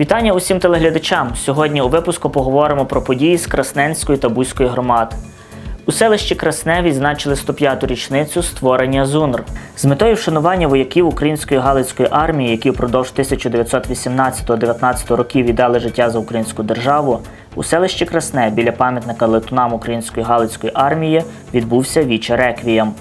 Вітання усім телеглядачам. Сьогодні у випуску поговоримо про події з Красненської та Бузької громад. У селищі Красне відзначили 105-ту річницю створення ЗУНР з метою вшанування вояків української галицької армії, які впродовж 1918-19 років віддали життя за українську державу. У селищі Красне біля пам'ятника летунам української галицької армії відбувся віче реквієм.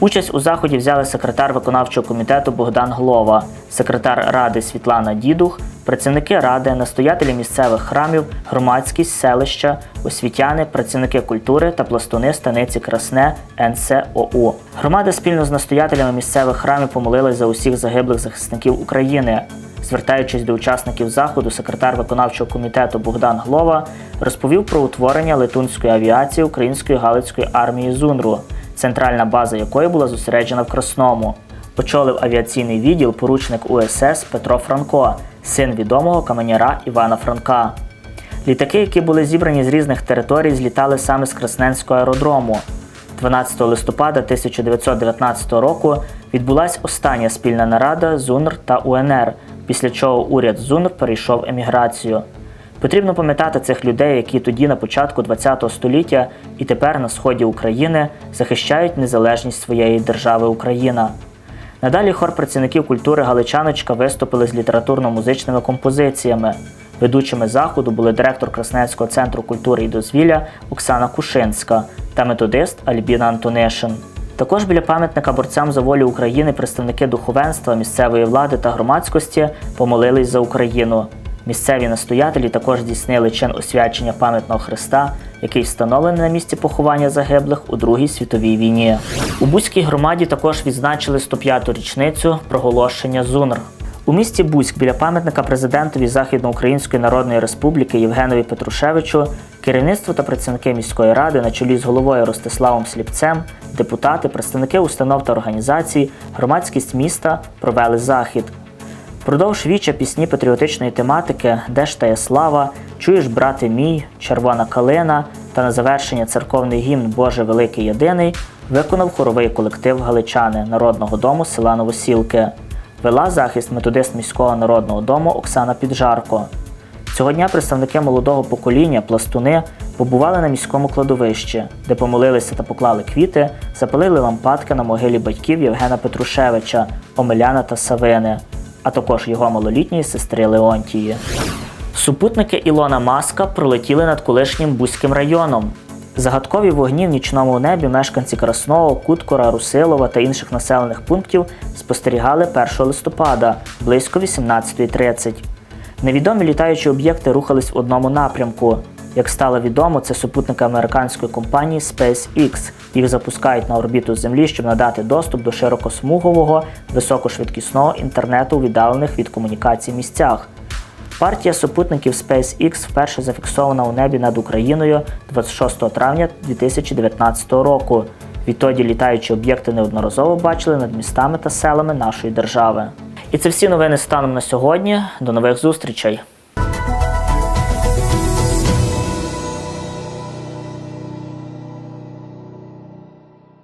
Участь у заході взяли секретар виконавчого комітету Богдан Глова, секретар ради Світлана Дідух, працівники ради, настоятелі місцевих храмів, громадськість селища, освітяни, працівники культури та пластуни станиці Красне НСОУ. Громада спільно з настоятелями місцевих храмів помолилась за усіх загиблих захисників України. Звертаючись до учасників заходу, секретар виконавчого комітету Богдан Глова розповів про утворення летунської авіації Української Галицької армії ЗУНРу, центральна база якої була зосереджена в Красному. Очолив авіаційний відділ поручник УСС Петро Франко, син відомого каменяра Івана Франка. Літаки, які були зібрані з різних територій, злітали саме з Красненського аеродрому. 12 листопада 1919 року відбулася остання спільна нарада ЗУНР та УНР, після чого уряд ЗУНР перейшов еміграцію. Потрібно пам'ятати цих людей, які тоді на початку ХХ століття і тепер на сході України захищають незалежність своєї держави Україна. Надалі хор працівників культури Галичаночка виступили з літературно-музичними композиціями. Ведучими заходу були директор Красненського центру культури і дозвілля Оксана Кушинська та методист Альбіна Антонишин. Також біля пам'ятника борцям за волю України представники духовенства, місцевої влади та громадськості помолились за Україну. Місцеві настоятелі також здійснили чин освячення пам'ятного хреста, який встановлений на місці поховання загиблих у Другій світовій війні. У Бузькій громаді також відзначили 105-ту річницю проголошення ЗУНР. У місті Бузьк біля пам'ятника президентові Західноукраїнської Народної Республіки Євгенові Петрушевичу керівництво та працівники міської ради на чолі з головою Ростиславом Сліпцем, депутати, представники установ та організацій, громадськість міста провели захід. Впродовж віча пісні патріотичної тематики Де ж тая слава, Чуєш, брате мій, Червона калина та на завершення церковний гімн Боже Великий Єдиний виконав хоровий колектив Галичани Народного дому села Новосілки. Вела захист методист міського народного дому Оксана Піджарко. Цього дня представники молодого покоління, пластуни, побували на міському кладовищі, де помолилися та поклали квіти, запалили лампадки на могилі батьків Євгена Петрушевича, Омеляна та Савини, а також його малолітньої сестри Леонтії. Супутники Ілона Маска пролетіли над колишнім Бузьким районом. Загадкові вогні в нічному небі мешканці Красного, Куткора, Русилова та інших населених пунктів спостерігали 1 листопада близько 18.30. Невідомі літаючі об'єкти рухались в одному напрямку. Як стало відомо, це супутники американської компанії SpaceX. Їх запускають на орбіту Землі, щоб надати доступ до широкосмугового високошвидкісного інтернету у віддалених від комунікацій місцях. Партія супутників SpaceX вперше зафіксована у небі над Україною 26 травня 2019 року. Відтоді літаючі об'єкти неодноразово бачили над містами та селами нашої держави. І це всі новини станом на сьогодні. До нових зустрічей!